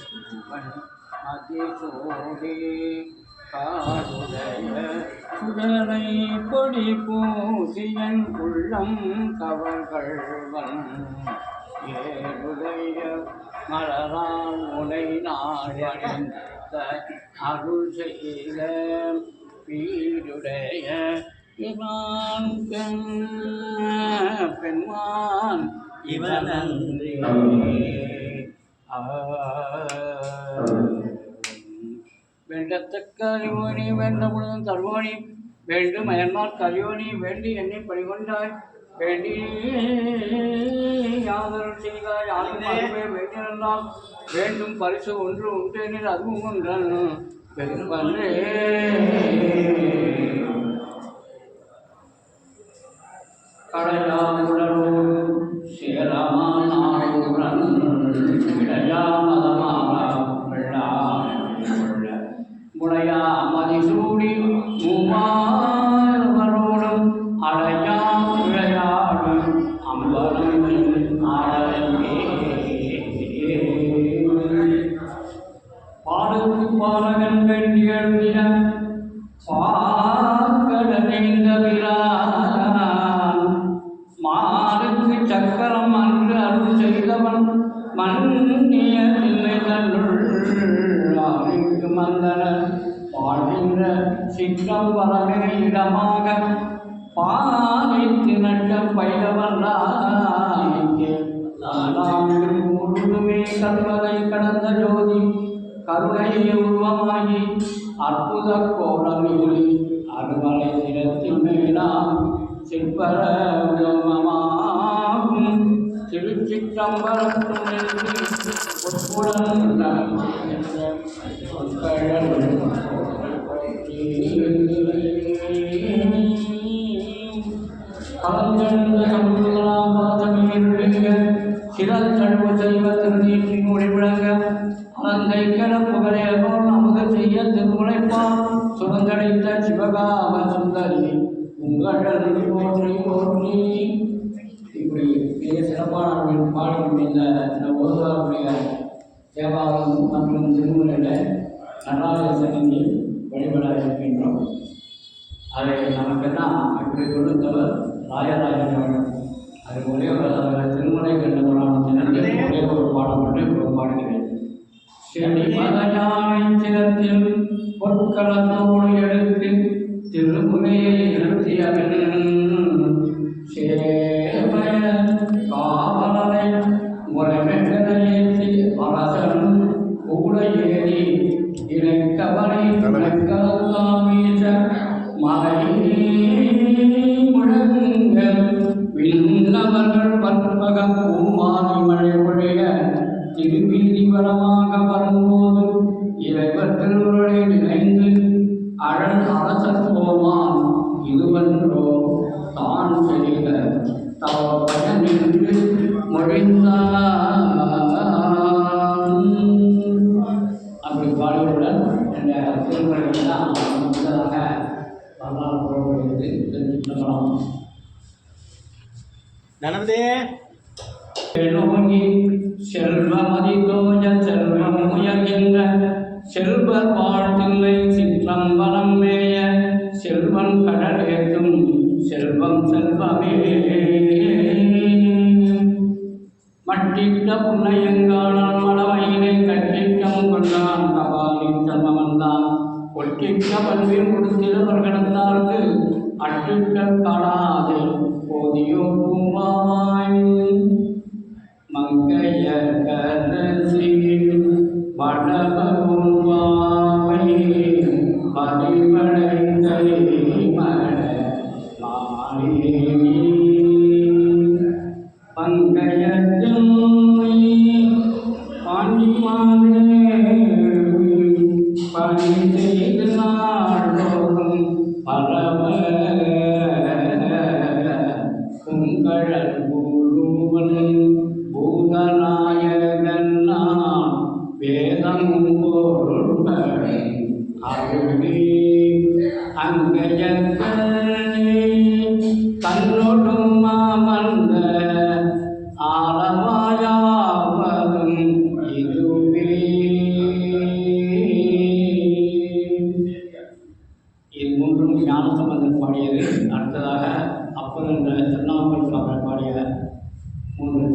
சூவன் அதிசோடி காடுடைய சுடலை பொடி பூசியன் உள்ளம் கவர்கள்வன் ஏழுடைய மலரால் உனை நாடணிந்த அருள் செய்த பீடுடைய இவான் பெண் பெண்மான் இவனன்றி வேண்டத்தக்க அறிவோனி வேண்ட முழுதும் தருவோனி வேண்டும் அயன்மார் கரியோனி வேண்டி என்னை பணிகொண்டாய். வேண்டி யாதரும் செய்தாய் யாரும் அதுவே வேண்டும் பரிசு ஒன்று உண்டேனில் அதுவும் ஒன்றன் பெரும்பன்றே முளையா மதிசூடி மூவாரோடும் அடையா விளையாடும் அம்பலம் ஆடவே பாடுக்கு பாடகன் வேண்டிய பாக்கடனைந்த விழா சிற்றம் வரவே இடமாக பாலித்து நட்ட பயிலவன் முழுதுமே கடந்த ஜோதி கருணையை உருவமாகி அற்புத கோலமிகுலி அருமலை சிரத்தில் மேலாம் சிற்பர உருவமாகும் திருச்சிற்றம்பரத்துடன் கலந்தெழுந்த சமுதலாம் பாதமீருடைய சிவகாம சுந்தரி உங்கள் போற்றி போற்றி இப்படி மிக சிறப்பான பாடல் இந்த இந்த ஒருவருடைய தேவாரம் மற்றும் திருமுறையில் நடராஜ சன்னதி அதை நமக்கெல்லாம் இப்படி கொடுத்தவர் ராஜராஜன் அது ஒரே ஒரு அவர் திருமலை கண்ட புராணத்தினர் ஒரே ஒரு பாடம் மட்டும் பாடுகிறேன் செடி மதஞானை பொற்களத்தோடு எடுத்து திருமுறையை நிறுத்தியவன் சேமய காவலனை முறைமெட்டனை ஏற்றி பூமாரி மழை பொழிய திருவீதி வளமாக வரும்போது இறைவர் திருவுருளை நினைந்து அழல் அரசர் போவான் இதுவன்றோ தான் செய்த தவ பயன் என்று அப்படி பாடியுடன் இந்த திருமணம் முதலாக வரலாறு புறப்படுகிறது தெரிஞ்சுக்கலாம் கணபதி நோங்கி செல்வமதி தோஜ செல்வம் முயல்கின்ற செல்வர் வாழ்த்தில்லை சிற்றம்பலம் மேய செல்வன் கடல் ஏற்றும் செல்வம். செல்வமே மட்டிட்ட புன்னையங்காளான் மடமையினை கட்டிட்டம் கொண்டான் கபாலின் செல்வமந்தான். கொட்டிட்ட பல்வேறு கொடுத்திலவர் கடந்தார்க்கு அட்டிட்ட காணாது போதியோ பூமாய் மங்கைய கரசி வடபகுவாவை பரிமளைந்தை மட மாறி பங்கயஜம்மை பாண்டிமானே பூதநாயகன் நான் வேதம் பொருட்களை அருளி அங்கஜத்தனே தன்னொடும் மாமந்த ஆழமாயாவதும் இதுவே. இது மூன்றும் ஞானசம்பந்தன் பாடியது. அடுத்ததாக அப்பர் என்ற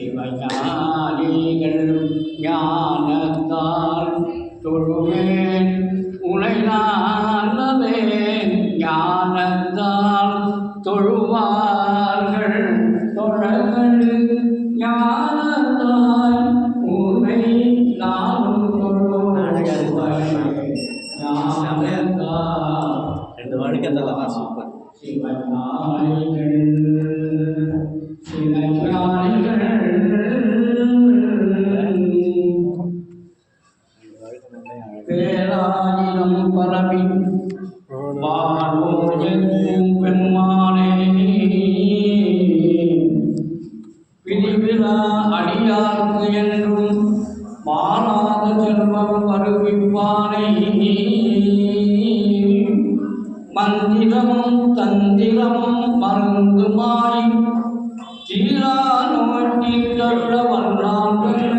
சிவஞானிகள் ஞானத்தால் தொழுவேன். உனை நானதே ஞானத்தால் தொழுவார்கள். தொழகள் ஞானத்தால் உன்னை நானும் ஞானத்தால் ரெண்டு அதெல்லாம் சூப்பர் சிவஞானிகள் வானோர் எங்கும் பெருமானே பிரிவிழா அடியார்க்கு என்றும் மாறாத செல்வம் வருவிப்பானை. மந்திரமும் தந்திரமும் மருந்துமாய் தீரா நோட்டி தருள வல்லார்கள்